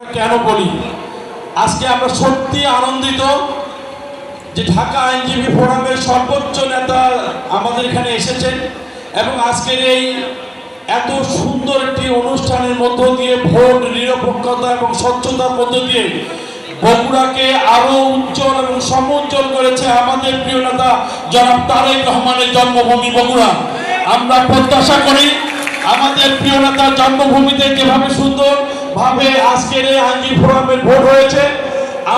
কেন বলি? আজকে আমরা সত্যি আনন্দিত যে ঢাকা আইনজীবী ফোরামের সর্বোচ্চ নেতা আমাদের এখানে এসেছেন এবং আজকের এই এত সুন্দর একটি অনুষ্ঠানের মধ্য দিয়ে ভোট, নিরপেক্ষতা এবং স্বচ্ছতার মধ্য দিয়ে বগুড়াকে আরও উজ্জ্বল এবং সমুজ্জ্বল করেছে আমাদের প্রিয় নেতা জনাব তারেক রহমানের জন্মভূমি বগুড়া। আমরা প্রত্যাশা করি আমাদের প্রিয় নেতার জন্মভূমিতে যেভাবে সুন্দর ভাবে আজকের এই আইনজীবী ফোরামের ভোট হয়েছে।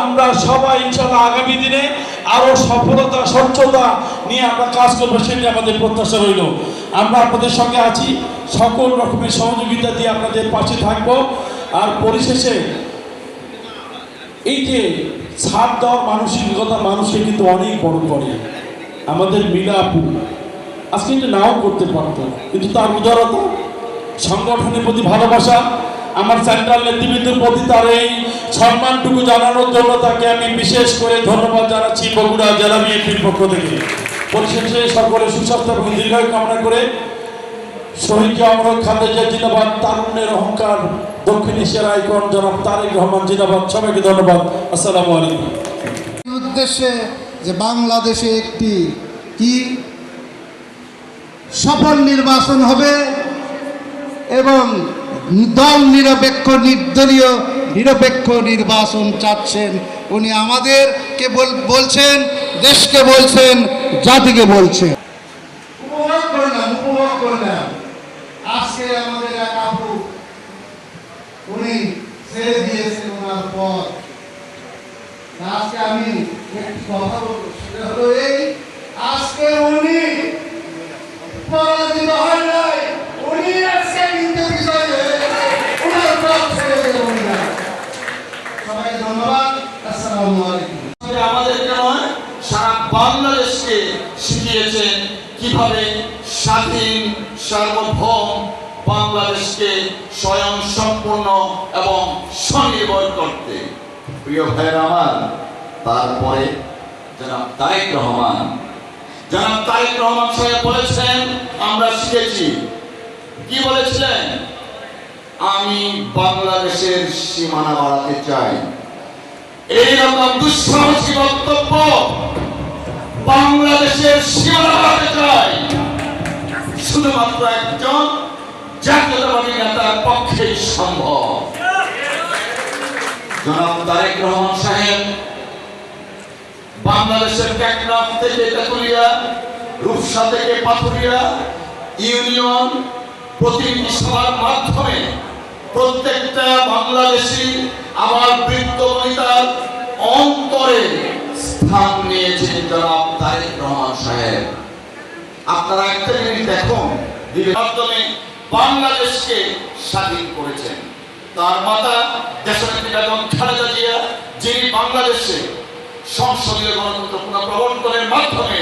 আমরা সবাই ইনশাল্লাহ আগামী দিনে আরও সফলতা, স্বচ্ছতা নিয়ে আমরা কাজ করব, সেটি আমাদের প্রত্যাশা রইল। আমরা আপনাদের সঙ্গে আছি, সকল রকমের সহযোগিতা দিয়ে আপনাদের পাশে থাকব। আর পরিশেষে, এই যে ছাড় দেওয়ার মানসিকতা মানুষকে কিন্তু অনেক বড় করে। আমাদের মিলা আপু আজকে কিন্তু নাও করতে পারতো, কিন্তু তার উদারতা, সংগঠনের প্রতি ভালোবাসা আমার সেন্ট্রাল নেতৃবৃন্দের প্রতি তার এই সম্মানটুকু জানানোর জন্য তাকে আমি বিশেষ করে ধন্যবাদ জানাচ্ছি বগুড়া জেলা বিএনপির পক্ষ থেকে। পরিশেষে সকলের সুস্বাস্থ্য এবং দীর্ঘায়ু কামনা করে শহীদ আমরত খালেদা জিন্দাবাদ, তারুণ্যের অহংকার, দক্ষিণ এশিয়ার আইকন জনাব তারেক রহমান জিন্দাবাদ। সবাইকে ধন্যবাদ। আসসালামু আলাইকুম। উদ্দেশ্যে যে বাংলাদেশে একটি কি? সফল নির্বাচন হবে এবং দল নিরপেক্ষ, নির্দলীয়, নিরপেক্ষ নির্বাচন চাচ্ছেন। উনি আমাদেরকে বল- বলছেন, দেশকে বলছেন, জাতিকে বলছেন। আমি একটি কথা বলব, সেটা হলো এই আজকে উনি পরাজিত হয় নাই উনি আজকে কিন্তু বিজয় হয়েছে উনার পথ ছেড়ে দেবেন না সবাই ধন্যবাদ আসসালামু আলাইকুম যে আমাদেরকে নয় সারা বাংলাদেশকে শিখিয়েছেন কীভাবে স্বাধীন সার্বভৌম বাংলাদেশকে স্বয়ং সম্পূর্ণ এবং স্বনির্ভর করতে। প্রিয় ভাইয়ের আমার তারপরে জনাব তারেক রহমান। জনাব তারেক রহমান সাহেব বলেছেন আমরা শিখেছি। কি বলেছিলেন? আমি বাংলাদেশের সীমানা বাড়াতে চাই। এইরকম দুঃসাহসী বক্তব্য বাংলাদেশের সীমানা বাড়াতে শুধুমাত্র একজন জাতীয়তাবাদী নেতার পক্ষেই সম্ভব। জনাব তারেক রহমান সাহেব, বাংলাদেশের টেকনাফ থেকে তেতুলিয়া, রূপসা থেকে পাথুরিয়া, ইউনিয়ন প্রতিনিধি সভার মাধ্যমে প্রত্যেকটা বাংলাদেশি, আমার বৃত্ত অন্তরে স্থান নিয়েছেন জনাব তারেক রহমান সাহেব। আপনারা একটা জিনিস দেখুন মাধ্যমে বাংলাদেশকে স্বাধীন করেছেন। তার মাতা দেশনেত্রী বেগম খালেদা জিয়া, যিনি বাংলাদেশে সংসদীয় গণতন্ত্র পুনঃপ্রবর্তনের মাধ্যমে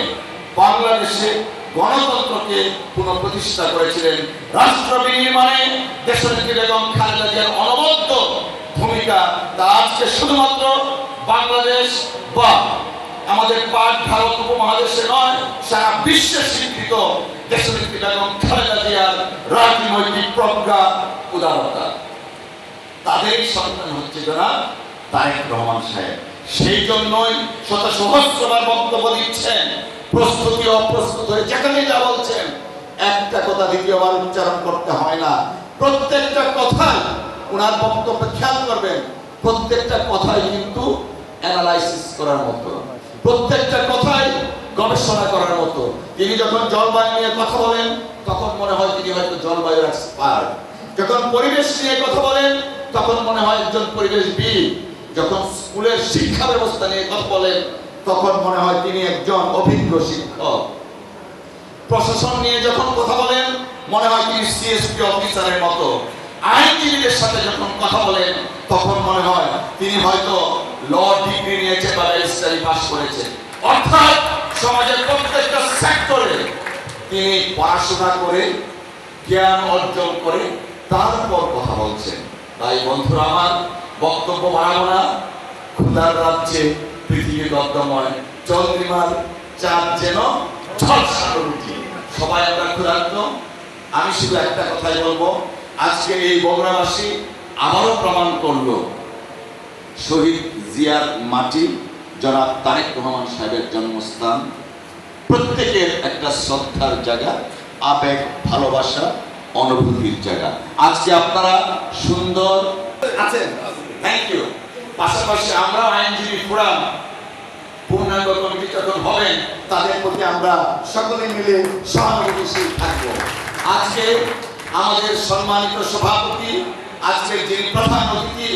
বাংলাদেশে গণতন্ত্রকে পুনঃপ্রতিষ্ঠা করেছিলেন, রাষ্ট্র বিনির্মাণে দেশনেত্রী বেগম খালেদা জিয়ার অনবদ্য ভূমিকা তা আজকে শুধুমাত্র বাংলাদেশ বা আমাদের পাক ভারত উপমহাদেশে নয়, সারা বিশ্বে স্বীকৃত বেগম খালেদা জিয়ার রাজনৈতিক প্রজ্ঞা, উদারতা। তাদের সন্তান হচ্ছে যারা তারেক রহমান সাহেব। সেই জন্যই শত সহস্রবার বক্তব্য দিচ্ছেন, প্রস্তুতি অপ্রস্তুত হয়ে যেখানে যা বলছেন, একটা কথা দ্বিতীয়বার উচ্চারণ করতে হয় না। প্রত্যেকটা কথাই ওনার বক্তব্য খেয়াল করবেন, প্রত্যেকটা কথাই কিন্তু অ্যানালাইসিস করার মতো। প্রত্যেকটা কথাই গবেষণা করার মতো। তিনি যখন জলবায়ু নিয়ে কথা বলেন, তখন মনে হয় তিনি হয়তো জলবায়ুর এক্সপার্ট যখন পরিবেশ নিয়ে কথা বলেন, তখন মনে হয় একজন পরিবেশবিদ। যখন স্কুলের শিক্ষা ব্যবস্থা নিয়ে কথা বলেন, তখন মনে হয় তিনি একজন অভিজ্ঞ শিক্ষক। প্রশাসন নিয়ে যখন কথা বলেন, মনে হয় তিনি সিএসপি অফিসারের মতো। আইনজীবীদের সাথে যখন কথা বলেন, তখন মনে হয় তিনি হয়তো ল ডিগ্রি নিয়েছে বা রেজিস্ট্রারি পাস করেছেন অর্থাৎ সমাজের প্রত্যেকটা সেক্টরে তিনি পড়াশোনা করে, জ্ঞান অর্জন করে, তারপর কথা বলছেন। তাই বন্ধুরা আমার, বক্তব্য বাড়াবো না। ক্ষুধার রাজ্যে পৃথিবী দগ্ধময় চন্দ্রিমার চাঁদ যেন ঝলসা উঠি সবাই আমরা ক্ষুধার্ত। আমি শুধু একটা কথাই বলব। আজকে এই বগুড়াবাসী আবারও প্রমাণ করল শহীদ জিয়ার মাটি, জনাব তারেক রহমান সাহেবের জন্মস্থান। প্রত্যেকের একটা শ্রদ্ধার জায়গা, আবেগ, ভালোবাসা, অনুভূতির জায়গা। আজকে আপনারা সুন্দর আছেন। থ্যাংক ইউ পাশাপাশি আমরা আইনজীবী ফোরাম, পূর্ণাঙ্গ কমিটি যখন হবেন তাদের প্রতি আমরা সকলে মিলে সহানুভূতিশীল থাকব। আজকে আমাদের সম্মানিত সভাপতি, আজকের যিনি প্রধান অতিথি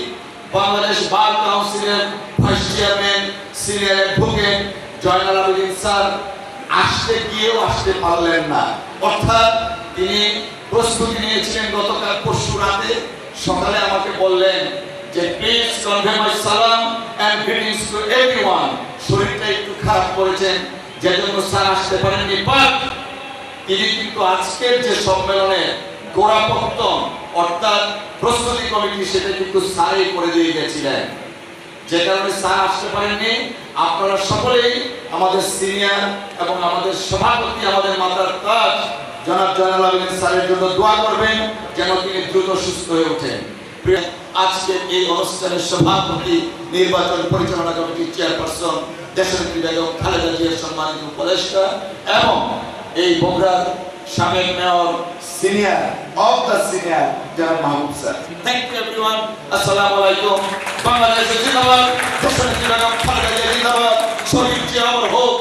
বাংলাদেশ বার কাউন্সিলের vice chairman, senior advocate Joynal Abedin sir আসতে গিয়েও আসতে পারলেন না। অর্থাৎ তিনি প্রস্তুতি নিয়েছিলেন গতকাল পরশু রাতে। সকালে আমাকে বললেন যে প্লিজ কনভে মাই সালাম এন্ড গ্রিটিংস টু এভরিওয়ান শরীরটা একটু খারাপ করেছেন যে জন্য স্যার আসতে পারেননি। বাট তিনি কিন্তু আজকের যে সম্মেলনে গোড়াপত্তন অর্থাৎ প্রস্তুতি কমিটি সেটা কিন্তু স্যারই করে দিয়ে গেছিলেন। যে কারণে স্যার আসতে পারেননি। আপনারা সকলেই আমাদের সিনিয়র এবং আমাদের সভাপতি, আমাদের মাতার তাজ, জনাব জয়নাল আবেদিন স্যারের জন্য দোয়া করবেন যেন তিনি দ্রুত সুস্থ হয়ে ওঠেন। আজকে এই অনুষ্ঠানের সভাপতি, নির্বাচন পরিচালনা কমিটির চেয়ারপারসন, দেশনেত্রী বেগম খালেদা জিয়ার সম্মানিত উপদেষ্টা এবং এই বগুড়ার সাবেক mayor senior of the senior জনাব Mahbub sir. Thank you everyone আসসালামু আলাইকুম। বাংলাদেশ জিন্দাবাদ দেশনেত্রী বেগম খালেদা জিয়া জিন্দাবাদ শহীদ জিয়া অমর হোক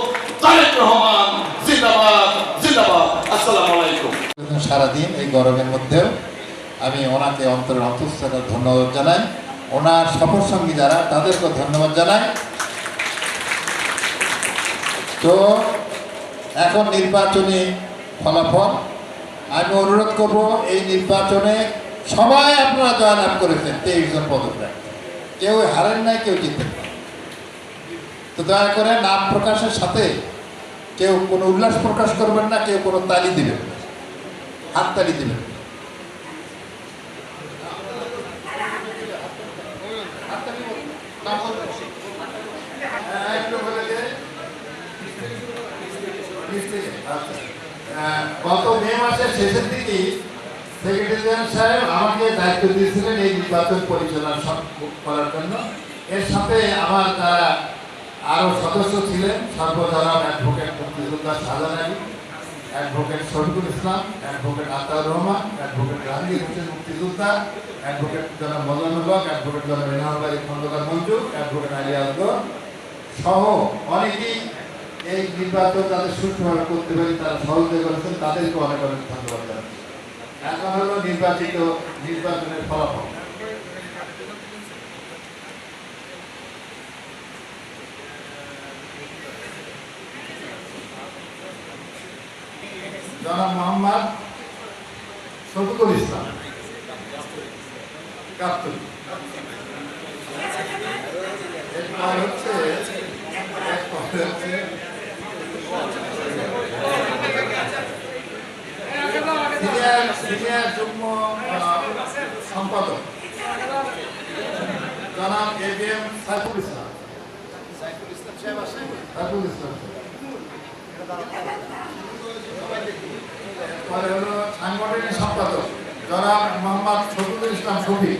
তারেক রহমান জিন্দাবাদ জিন্দাবাদ। আসসালামু আলাইকুম। সারাদিন এই গরমের মধ্যেও আমি ওনাকে অন্তরের অন্তঃস্থতা ধন্যবাদ জানাই। ওনার সফর সঙ্গী যারা তাদেরকে ধন্যবাদ জানাই। তো এখন নির্বাচনী ফলাফল। আমি অনুরোধ করব, এই নির্বাচনে সবাই আপনারা জয়লাভ করেছেন, তেইশ জন পদপ্রার্থী কেউ হারেন নাই, কেউ জিতেন তো দয়া করে নাম প্রকাশের সাথে কেউ কোনো উল্লাস প্রকাশ করবেন না, কেউ কোনো তালি দেবেন না। হাততালি দিবেন গত মে মাসের শেষের দিকেই সেক্রেটারি জেনারেল সাহেব আমাকে দায়িত্ব দিয়েছিলেন এই নির্বাচন পরিচালনা করার জন্য। এর সাথে আমার যারা আরও সদস্য ছিলেন, সর্বজনাব অ্যাডভোকেট মুক্তিযোদ্ধা Shahjahan Ali advocate Shariful Islam advocate Ataur Rahman advocate Ranjir Hossain মুক্তিযোদ্ধা অ্যাডভোকেট জনাব মজানুল হক অ্যাডভোকেট জনাব আলী খন্দকার মঞ্জু অ্যাডভোকেট আলী আজগর সহ অনেকেই এই নির্বাচন তাদের সুষ্ঠুভাবে করতে পারি, তারা সহযোগিতা করেছেন, তাদেরকে অনেক অনেক ধন্যবাদ জানাচ্ছি। এখন হলো নির্বাচিত নির্বাচনের ফলাফল। জনাব মোহাম্মদ ইসলাম। এরপর হচ্ছে এরপর হচ্ছে সিনিয়র যুগ্ম সম্পাদক। জনাব A B M Saiful Islam. Saiful Islam. পরে হলো সাংগঠনিক সম্পাদক, জনাব মোহাম্মদ শফিকুল ইসলাম শফিক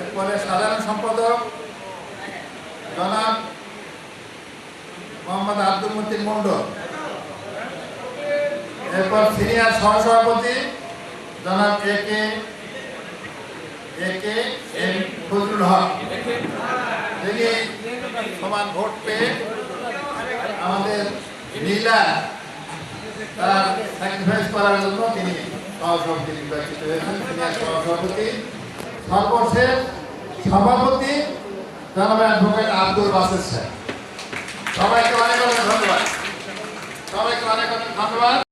এরপরে সাধারণ সম্পাদক, জনাব মোহাম্মদ আব্দুল মতিন মন্ডল এরপর সিনিয়র সহসভাপতি জনাব এ কে এ কে এম ফজলুল হক। তিনি সমান ভোট পেয়ে আমাদের নীলা তার স্যাক্রিফাইস করার জন্য তিনি সহসভাপতি নির্বাচিত হয়েছেন। সিনিয়র সহসভাপতি, সর্বশেষ সভাপতি জনাব অ্যাডভোকেট আব্দুল বাসের সাহেব সবাইকে অনেক অনেক ধন্যবাদ। সবাইকে অনেক অনেক ধন্যবাদ।